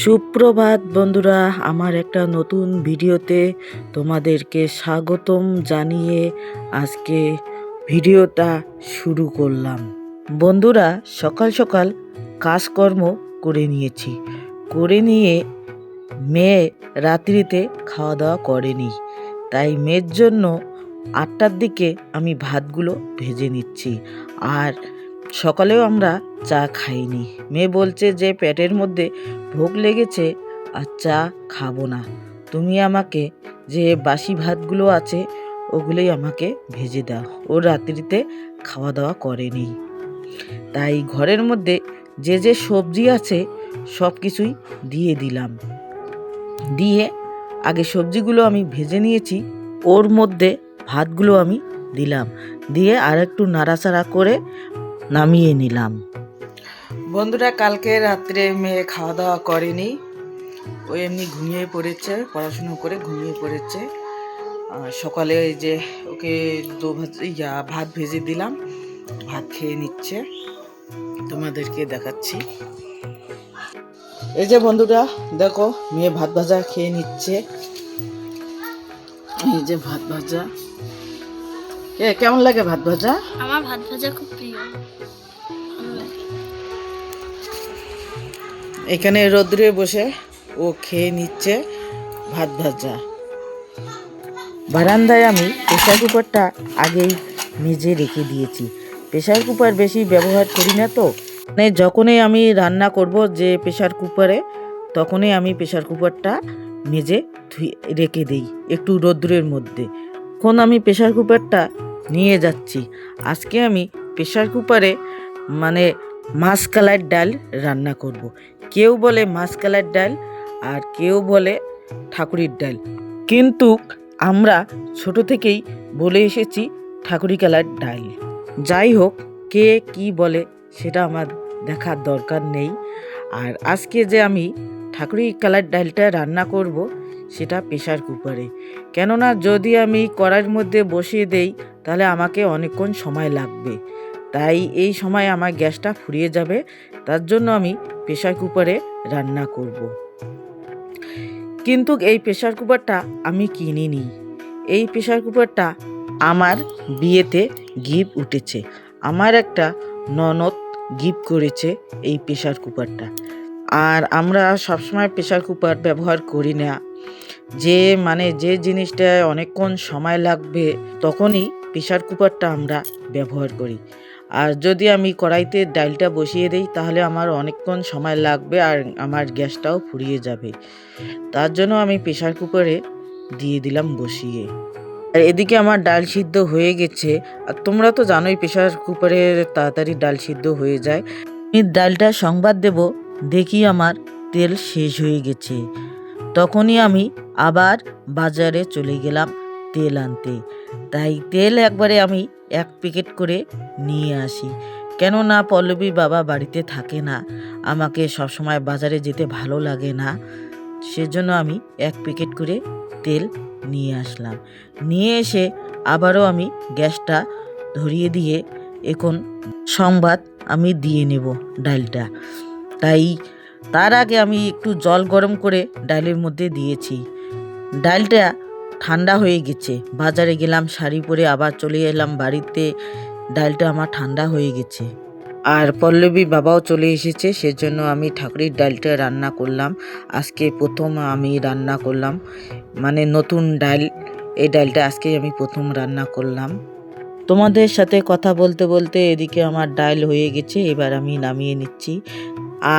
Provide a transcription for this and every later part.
সুপ্রভাত বন্ধুরা, আমার একটা নতুন ভিডিওতে তোমাদেরকে স্বাগতম জানিয়ে আজকে ভিডিওটা শুরু করলাম। বন্ধুরা, সকাল সকাল কাজকর্ম করে নিয়েছি। করে নিয়ে মেয়ে রাত্রিতে খাওয়া দাওয়া করেনি। তাই মেয়ের জন্য আটটার দিকে আমি ভাতগুলো ভেজে নিচ্ছি। আর সকালেও আমরা চা খাইনি। মেয়ে বলছে যে পেটের মধ্যে ভোগ লেগেছে আর চা খাব না। তুমি আমাকে যে বাসি ভাতগুলো আছে, ওগুলোই আমাকে ভেজে দাও। ও রাত্রিতে খাওয়া দাওয়া করেনি। তাই ঘরের মধ্যে যে যে সবজি আছে, সব কিছুই দিয়ে দিলাম। দিয়ে আগে সবজিগুলো আমি ভেজে নিয়েছি, ওর মধ্যে ভাতগুলো আমি দিলাম। দিয়ে আর একটু নাড়াচাড়া করে নামিয়ে নিলাম। বন্ধুরা, কালকে রাত্রে মেয়ে খাওয়া দাওয়া করেনি। ও এমনি ঘুমিয়ে পড়েছে, পড়াশুনো করে ঘুমিয়ে পড়েছে। সকালে যে ওকে দো ভাজ, ইয়া, ভাত ভেজে দিলাম, ভাত খেয়ে নিচ্ছে। তোমাদেরকে দেখাচ্ছি। এই যে বন্ধুরা, দেখো, মেয়ে ভাত ভাজা খেয়ে নিচ্ছে। এই যে ভাত ভাজা। কেমন লাগে ভাত ভাজা? আমার ভাত ভাজা খুব প্রিয়। এখানে রোদ্রে বসে ও খেয়ে নিচ্ছে ভাত ভাজা। বারান্দায় আমি প্রেশার কুকারটা আগেই মেজে রেখে দিয়েছি। প্রেশার কুকার বেশি ব্যবহার করি না তো। মানে যখনই আমি রান্না করব যে প্রেশার কুকারে, তখনই আমি প্রেশার কুকারটা মেজে ধুয়ে রেখে দিই একটু রোদ্রের মধ্যে। এখন আমি প্রেশার কুকারটা নিয়ে যাচ্ছি। আজকে আমি প্রেশার কুকারে মানে মাছ কালার ডাল রান্না করব। কেউ বলে মাছ কালার ডাল আর কেউ বলে ঠাকুরির ডাল। কিন্তু আমরা ছোট থেকেই বলে এসেছি ঠাকুরি কালার ডাল। যাই হোক, কে কি বলে সেটা আমার দেখার দরকার নেই। আর আজকে যে আমি ঠাকুরি কালার ডালটা রান্না করব, সেটা প্রেশার কুকারে কেননা যদি আমি কড়াইয়ের মধ্যে বসিয়ে দেই, তাহলে আমাকে অনেকক্ষণ সময় লাগবে। তাই এই সময় আমার গ্যাসটা ফুরিয়ে যাবে, তার জন্য আমি প্রেশার কুকারে রান্না করব। কিন্তু এই প্রেশার কুকারটা আমি কিনিনি। এই প্রেশার কুকারটা আমার বিয়েতে গিফট উঠেছে। আমার একটা ননদ গিফট করেছে এই প্রেশার কুকারটা। আর আমরা সবসময় প্রেশার কুকার ব্যবহার করি না। যে মানে যে জিনিসটা অনেকক্ষণ সময় লাগবে, তখনই প্রেশার কুকারটা আমরা ব্যবহার করি। আর যদি আমি কড়াইতে ডালটা বসিয়ে দিই, তাহলে আমার অনেকক্ষণ সময় লাগবে আর আমার গ্যাসটাও ফুরিয়ে যাবে। তার জন্য আমি প্রেশার কুকারে দিয়ে দিলাম বসিয়ে। আর এদিকে আমার ডাল সিদ্ধ হয়ে গেছে। আর তোমরা তো জানোই প্রেশার কুকারে তাড়াতাড়ি ডাল সিদ্ধ হয়ে যায়। আমি ডালটা সংবাদ দেব, দেখি আমার তেল শেষ হয়ে গেছে। তখনই আমি আবার বাজারে চলে গেলাম। তেল আনতে। তাই তেল একবারে আমি এক প্যাকেট করে নিয়ে আসি। কেননা পল্লবী বাবা বাড়িতে থাকে না। আমাকে সবসময় বাজারে যেতে ভালো লাগে না। সেজন্য আমি এক প্যাকেট করে তেল নিয়ে আসলাম। নিয়ে এসে আবারও আমি গ্যাসটা ধরিয়ে দিয়ে এখন সংবাদ আমি দিয়ে নেব ডালটা। তাই তার আগে আমি একটু জল গরম করে ডালের মধ্যে দিয়েছি। ডালটা ঠান্ডা হয়ে গেছে। বাজারে গেলাম, শাড়ি পরে আবার চলে এলাম, বাড়িতে ডালটা আমার ঠান্ডা হয়ে গেছে। আর পল্লবী বাবাও চলে এসেছে, সেজন্য আমি ঠাকুরের ডালটা রান্না করলাম। আজকে প্রথম আমি রান্না করলাম মানে নতুন ডাল, এই ডালটা আজকে আমি প্রথম রান্না করলাম। তোমাদের সাথে কথা বলতে বলতে এদিকে আমার ডাল হয়ে গেছে, এবার আমি নামিয়ে নিচ্ছি।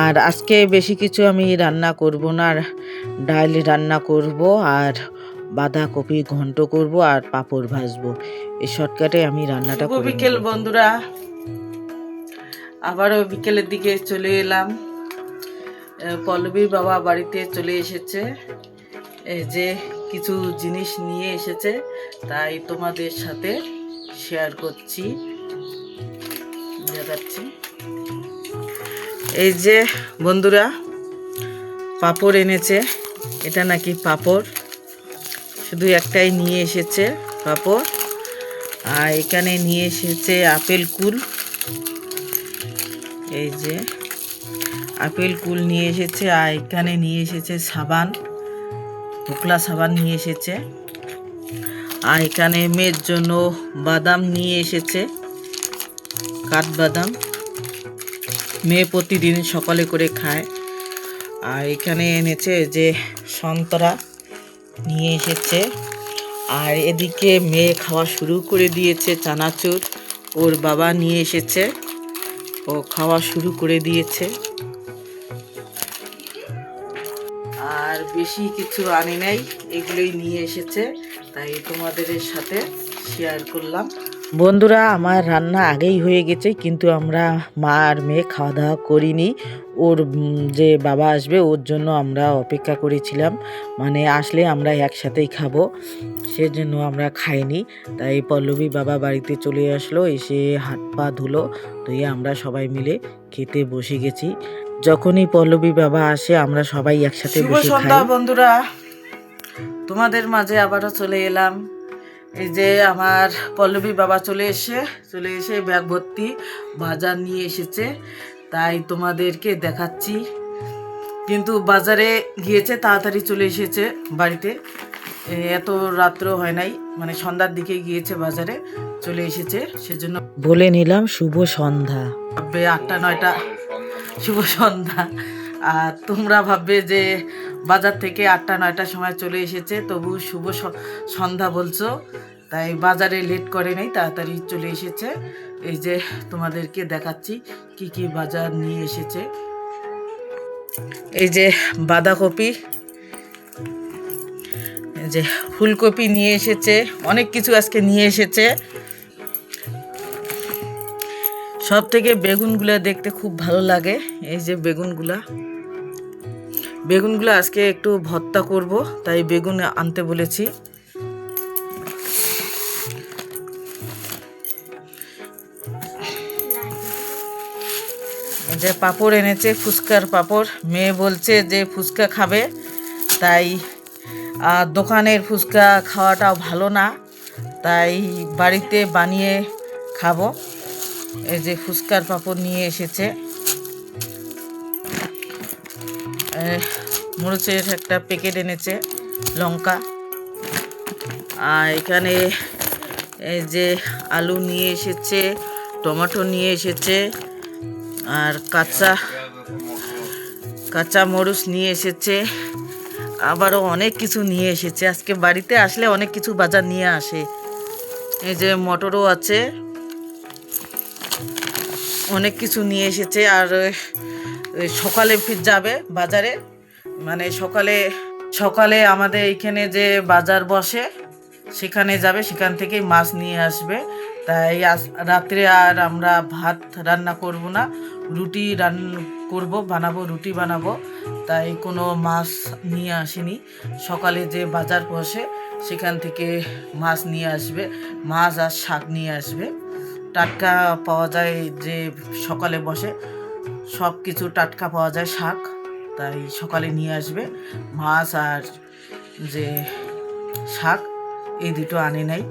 আর আজকে বেশি কিছু আমি রান্না করব না, আর ডাল রান্না করব, আর বাঁধাকপি ঘন্ট করব আর পাঁপড় ভাজবো। এই শর্টকাটে আমি রান্নাটা শুভ বিকেল বন্ধুরা। আবারও বিকেলের দিকে চলে এলাম। পল্লবীর বাবা বাড়িতে চলে এসেছে। এই যে কিছু জিনিস নিয়ে এসেছে তাই তোমাদের সাথে শেয়ার করছি। দেখাচ্ছি। এই যে বন্ধুরা পাপড় এনেছে। এটা নাকি পাপড়? শুধু একটাই নিয়ে এসেছে পাপড়। আর এখানে নিয়ে এসেছে আপেল কুল। এই যে আপেল কুল নিয়ে এসেছে, আর এখানে নিয়ে এসেছে সাবান ধোকলা সাবান নিয়ে এসেছে। আর এখানে মেয়ের জন্য বাদাম নিয়ে এসেছে কাঠবাদাম মেয়ে প্রতিদিন সকালে করে খায়। আর এখানে এনেছে যে সন্তরা। নিয়ে এসেছে। আর এদিকে মেয়ে খাওয়া শুরু করে দিয়েছে চানাচুর। ওর বাবা নিয়ে এসেছে। ও খাওয়া শুরু করে দিয়েছে। আর বেশি কিছু আনি নাই, এগুলোই নিয়ে এসেছে। তাই তোমাদের সাথে শেয়ার করলাম। বন্ধুরা, আমার রান্না আগেই হয়ে গেছে, কিন্তু আমরা মা আর মেয়ে খাওয়া দাওয়া করিনি। ওর যে বাবা আসবে, ওর জন্য আমরা অপেক্ষা করেছিলাম। মানে আসলে আমরা একসাথেই খাব, সেজন্য আমরা খাইনি। তাই পল্লবী বাবা বাড়িতে চলে আসলো, এসে হাত পা ধুলো, ধুয়ে আমরা সবাই মিলে খেতে বসে গেছি। যখনই পল্লবী বাবা আসে, আমরা সবাই একসাথে বসে খাই। বন্ধুরা। তোমাদের মাঝে আবারও চলে এলাম। এই যে আমার পল্লবী বাবা চলে এসে চলে এসে ব্যাগ ভর্তি বাজার নিয়ে এসেছে। তাই তোমাদেরকে দেখাচ্ছি। কিন্তু বাজারে গিয়েছে তাড়াতাড়ি চলে এসেছে বাড়িতে। এত রাত্র হয় নাই মানে সন্ধ্যার দিকে গিয়েছে বাজারে চলে এসেছে। সেজন্য বলে নিলাম শুভ সন্ধ্যা। ভাববে আটটা নয়টা শুভ সন্ধ্যা। আর তোমরা ভাববে যে বাজার থেকে আটটা, নয়টার সময় চলে এসেছে। তবু শুভ সন্ধ্যা বলছো, তাই বাজারে লেট করে নেই, তাড়াতাড়ি চলে এসেছে। এই যে তোমাদেরকে দেখাচ্ছি কি কি বাজার নিয়ে এসেছে। এই যে বাঁধাকপি, এই যে ফুলকপি নিয়ে এসেছে, অনেক কিছু আজকে নিয়ে এসেছে। সব থেকে বেগুনগুলো দেখতে খুব ভালো লাগে, এই যে বেগুনগুলা। বেগুনগুলো আজকে একটু ভর্তা করব, তাই বেগুন আনতে বলেছি। যে পাপড় এনেছে, ফুচকার পাপড়। মেয়ে বলছে যে ফুচকা খাবে, তাই দোকানের ফুচকা খাওয়াটাও ভালো না, তাই বাড়িতে বানিয়ে খাব। এই যে ফুচকার পাপড় নিয়ে এসেছে। মরিচের একটা প্যাকেট এনেছে, লঙ্কা। আর এখানে এই যে আলু নিয়ে এসেছে, টমেটো নিয়ে এসেছে, আর কাঁচা কাঁচা মরুচ নিয়ে এসেছে, আবারও অনেক কিছু নিয়ে এসেছে। আজকে বাড়িতে আসলে অনেক কিছু বাজার নিয়ে আসে। এই যে মটরও আছে, অনেক কিছু নিয়ে এসেছে, আর সকালে ফির যাবে বাজারে। মানে সকালে সকালে আমাদের এইখানে যে বাজার বসে, সেখানে যাবে, সেখান থেকেই মাছ নিয়ে আসবে। তাই আজ রাত্রে আর আমরা ভাত রান্না করব না, রুটি রান করব, বানাবো, রুটি বানাবো। তাই কোনো মাছ নিয়ে আসেনি। সকালে যে বাজার বসে, সেখান থেকে মাছ নিয়ে আসবে, মাছ আর শাক নিয়ে আসবে। টাটকা পাওয়া যায় যে সকালে বসে। সব কিছু টাটকা পাওয়া যায় শাক, তাই সকালে নিয়ে আসবে। মাছ আর যে শাক, এই দুটো আনে নাই।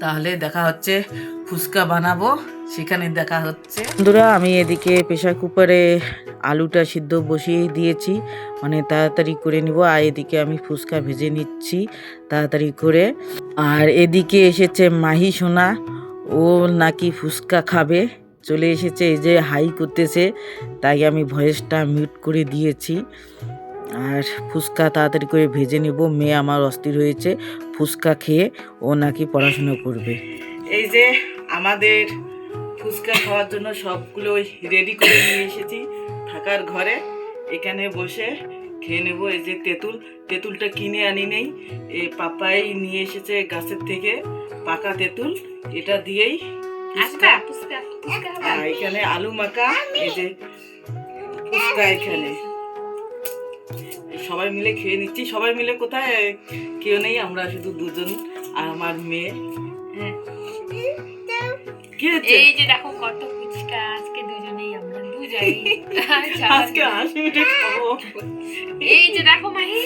তাহলে দেখা হচ্ছে, ফুচকা বানাবো, সেখানে দেখা হচ্ছে। বন্ধুরা, আমি এদিকে প্রেশার কুকারে আলুটা সিদ্ধ বসিয়ে দিয়েছি। মানে তাড়াতাড়ি করে নিব। আর এদিকে আমি ফুচকা ভেজে নিচ্ছি তাড়াতাড়ি করে। আর এদিকে এসেছে মাহি সোনা। ও নাকি ফুচকা খাবে। চলে এসেছে, এই যে হাই করতেছে, তাই আমি ভয়েসটা মিউট করে দিয়েছি। আর ফুচকা তাড়াতাড়ি করে ভেজে নেব, মেয়ে আমার অস্থির হয়েছে, ফুচকা খেয়ে ও নাকি পড়াশোনা করবে। এই যে আমাদের ফুচকা খাওয়ার জন্য সবগুলো রেডি করে নিয়ে এসেছি, থাকার ঘরে। এখানে বসে খেয়ে নেব, এই যে তেঁতুল, তেঁতুলটা কিনে আনি নেই। এই পাপাই নিয়ে এসেছে গাছের থেকে পাকা তেঁতুল, এটা দিয়েই এখানে আলু মাখা এই যে ফুচকা এখানে। সবাই মিলে খেয়ে নিচ্ছি। সবাই মিলে কোথায়? কেউ নেই আমরা শুধু দুজন আর আমার মেয়ে। এই যে দেখো কত ফুচকা আজকে দুজনেই আমরা দুজাই আজকে হাসি মিটে খাব। এই যে দেখো মাহি।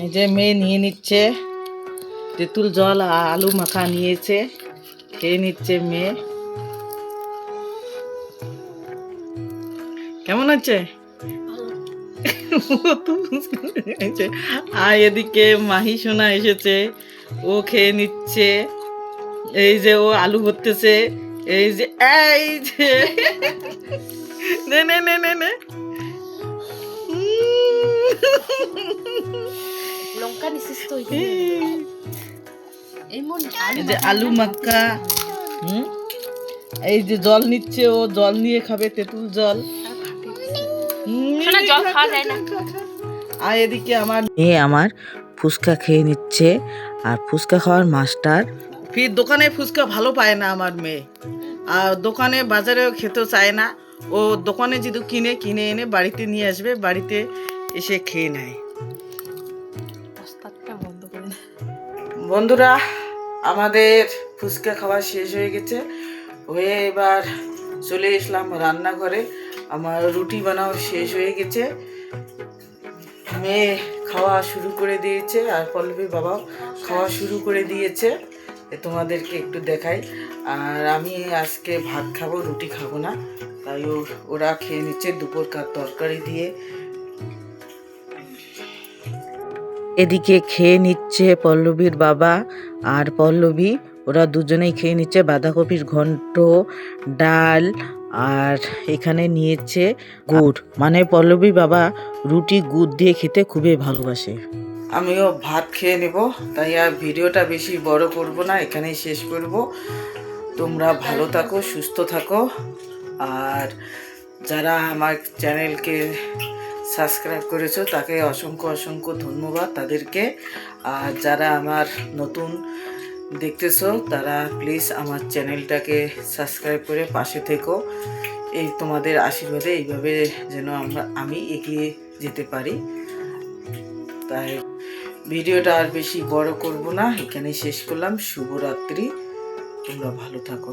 এই যে মেয়ে নিয়ে নিচ্ছে। তেঁতুল জল আলু মাখা নিয়েছে খেয়ে নিচ্ছে মেয়ে। কেমন আছে। আর এদিকে মাহি সোনা এসেছে ও খেয়ে নিচ্ছে। এই যে ও আলু ভরতেছে এই যে এই যে। নে নে নে নে নে। লঙ্কা নিছিস তো এই যে আলু মাক্কা হুম? এই যে জল নিচ্ছে ও জল নিয়ে খাবে তেঁতুল জল। জল খাওয়া যায় না। আর এদিকে আমার। মেয়ে আমার ফুচকা খেয়ে নিচ্ছে আর ফুচকা খাওয়ার মাস্টার। ফির দোকানে ফুচকা ভালো পায় না আমার মেয়ে। আর দোকানে বাজারেও খেতেও চায় না। ও দোকানে যদি কিনে কিনে এনে বাড়িতে নিয়ে আসবে বাড়িতে এসে খেয়ে নেয়। বন্ধুরা আমাদের ফুচকা খাওয়া শেষ হয়ে গেছে। হয়ে এবার চলে এসলাম রান্নাঘরে। আমার রুটি বানাও শেষ হয়ে গেছে। মেয়ে খাওয়া শুরু করে দিয়েছে আর পল্লবী বাবাও খাওয়া শুরু করে দিয়েছে। তোমাদেরকে একটু দেখাই। আর আমি আজকে ভাত খাব, রুটি খাব না। তাই ওরা খেয়ে নিচ্ছে দুপুরকার তরকারি দিয়ে। এদিকে খেয়ে নিচ্ছে পল্লবীর বাবা আর পল্লবী, ওরা দুজনেই খেয়ে নিচ্ছে বাঁধাকপির ঘন্ট, ডাল আর এখানে নিয়েছে গুড়। মানে পল্লবী বাবা রুটি, গুড় দিয়ে খেতে খুবই ভালোবাসে। আমিও ভাত খেয়ে নেব, তাই আর ভিডিওটা বেশি বড় করব না, এখানেই শেষ করব। তোমরা ভালো থাকো, সুস্থ থাকো। আর যারা আমার চ্যানেলকে সাবস্ক্রাইব করেছ, তাকে অসংখ্য অসংখ্য ধন্যবাদ তাদেরকে। আর যারা আমার নতুন দেখতেছো, তারা প্লিজ আমার চ্যানেলটাকে সাবস্ক্রাইব করে পাশে থেকো। এই তোমাদের আশীর্বাদে এইভাবে যেন আমরা, আমি এগিয়ে যেতে পারি। তাই ভিডিওটা আর বেশি বড় করব না এখানে শেষ করলাম। শুভরাত্রি, তোমরা ভালো থাকো।